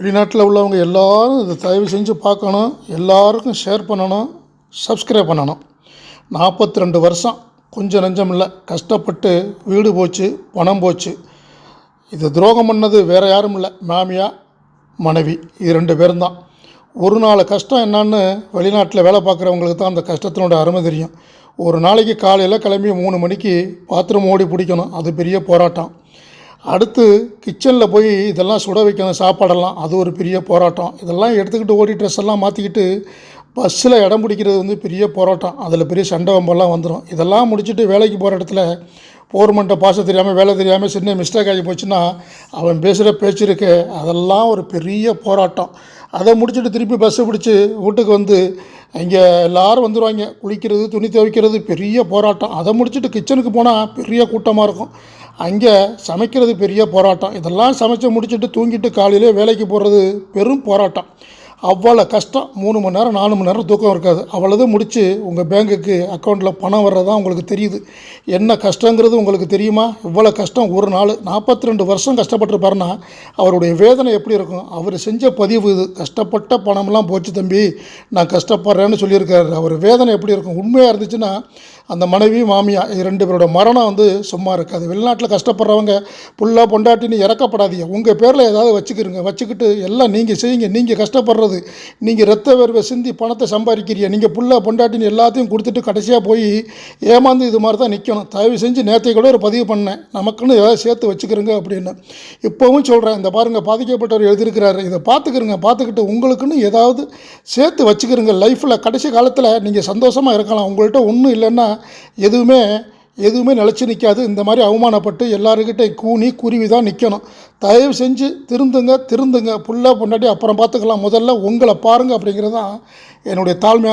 வெளிநாட்டில் உள்ளவங்க எல்லோரும் இதை தயவு செஞ்சு பார்க்கணும். எல்லாருக்கும் ஷேர் பண்ணணும். சப்ஸ்கிரைப் பண்ணணும். நாற்பத்தி ரெண்டு வருஷம் கொஞ்சம் நஞ்சம் இல்லை. கஷ்டப்பட்டு வீடு போச்சு பணம் போச்சு. இது துரோகம் பண்ணது வேறு யாரும் இல்லை. மாமியா மனைவி இது ரெண்டு பேரும் தான். ஒரு நாள் கஷ்டம் என்னன்னு வெளிநாட்டில் வேலை பார்க்குறவங்களுக்கு தான் அந்த கஷ்டத்தினோட அருமை தெரியும். ஒரு நாளைக்கு காலையில் கிளம்பி மூணு மணிக்கு பாத்ரூம் ஓடி பிடிக்கணும். அது பெரிய போராட்டம். அடுத்து கிச்சனில் போய் இதெல்லாம் சுட வைக்கணும் சாப்பாடெல்லாம். அது ஒரு பெரிய போராட்டம். இதெல்லாம் எடுத்துக்கிட்டு ஓடி ட்ரெஸ் எல்லாம் மாற்றிக்கிட்டு பஸ்ஸில் இடம் பிடிக்கிறது வந்து பெரிய போராட்டம். அதில் பெரிய சண்டை வம்பெல்லாம் வந்துடும் இதெல்லாம் முடிச்சுட்டு வேலைக்கு போகிற இடத்துல போர்மெண்ட்டை பாச தெரியாமல் வேலை தெரியாமல் சின்ன மிஸ்டேக் ஆகி போச்சுன்னா அவன் பேசுகிற பேச்சு இருக்கு. அதெல்லாம் ஒரு பெரிய போராட்டம். அதை முடிச்சுட்டு திருப்பி பஸ்ஸை பிடிச்சி வீட்டுக்கு வந்து இங்கே எல்லோரும் வந்துடுவாங்க குளிக்கிறது துணி துவைக்கிறது பெரிய போராட்டம். அதை முடிச்சுட்டு கிச்சனுக்கு போனால் பெரிய கூட்டமாக இருக்கும். அங்கே சமைக்கிறது பெரிய போராட்டம். இதெல்லாம் சமைச்சு முடிச்சுட்டு தூங்கிட்டு காலையிலே வேலைக்கு போகிறது பெரும் போராட்டம். அவ்வளோ கஷ்டம். மூணு மணி நேரம் நாலு மணி நேரம் தூக்கம் இருக்காது. அவ்வளோது முடித்து உங்கள் பேங்குக்கு அக்கௌண்ட்டில் பணம் வர்றதா உங்களுக்கு தெரியுது. என்ன கஷ்டங்கிறது உங்களுக்கு தெரியுமா? இவ்வளோ கஷ்டம் ஒரு நாள் நாற்பத்தி ரெண்டு வருஷம் கஷ்டப்பட்டிருப்பாருன்னா அவருடைய வேதனை எப்படி இருக்கும்? அவர் செஞ்ச பதிவு இது. கஷ்டப்பட்ட பணம்லாம் போச்சு தம்பி. நான் கஷ்டப்படுறேன்னு சொல்லியிருக்காரு. அவர் வேதனை எப்படி இருக்கும்? உண்மையாக இருந்துச்சுன்னா அந்த மனைவி மாமியா இது ரெண்டு பேரோட மரணம் வந்து சும்மா இருக்காது. வெளிநாட்டில் கஷ்டப்படுறவங்க புல்லாக பொண்டாட்டின்னு இறக்கப்படாதீங்க. உங்கள் பேரில் ஏதாவது வச்சுக்கிறீங்க வச்சுக்கிட்டு எல்லாம் நீங்கள் செய்யுங்க. நீங்கள் கஷ்டப்படுறது நீங்கள் ரத்த வேர்வை சிந்தி பணத்தை சம்பாதிக்கிறீங்க. நீங்கள் புள்ள பொண்டாட்டின்னு எல்லாத்தையும் கொடுத்துட்டு கடைசியாக போய் ஏமாந்து இது மாதிரி தான் நிற்கணும் தயவு செஞ்சு நேற்றை கூட ஒரு பதிவு பண்ணேன் நமக்குன்னு ஏதாவது சேர்த்து வச்சுக்கிறங்க அப்படின்னு. இப்போவும் சொல்கிறேன் இந்த பாருங்கள் பாதிக்கப்பட்டவர் எழுதியிருக்கிறாரு. இதை பார்த்துக்கிறங்க. பார்த்துக்கிட்டு உங்களுக்குன்னு ஏதாவது சேர்த்து வச்சுக்கிறங்க. லைஃப்பில் கடைசி காலத்தில் நீங்கள் சந்தோஷமாக இருக்கலாம். உங்கள்கிட்ட ஒன்றும் இல்லைன்னா எதுவுமே எதுவுமே நிலச்சி நிற்காது இந்த மாதிரி அவமானப்பட்டு எல்லாருக்கிட்டே கூனி குருவி தான் நிற்கணும் தயவு செஞ்சு திருந்துங்க திருந்துங்க. புள்ள பொண்டாட்டி அப்புறம் பார்த்துக்கலாம் முதல்ல உங்களை பாருங்கள் அப்படிங்கிறது தான் என்னுடைய தாழ்மையான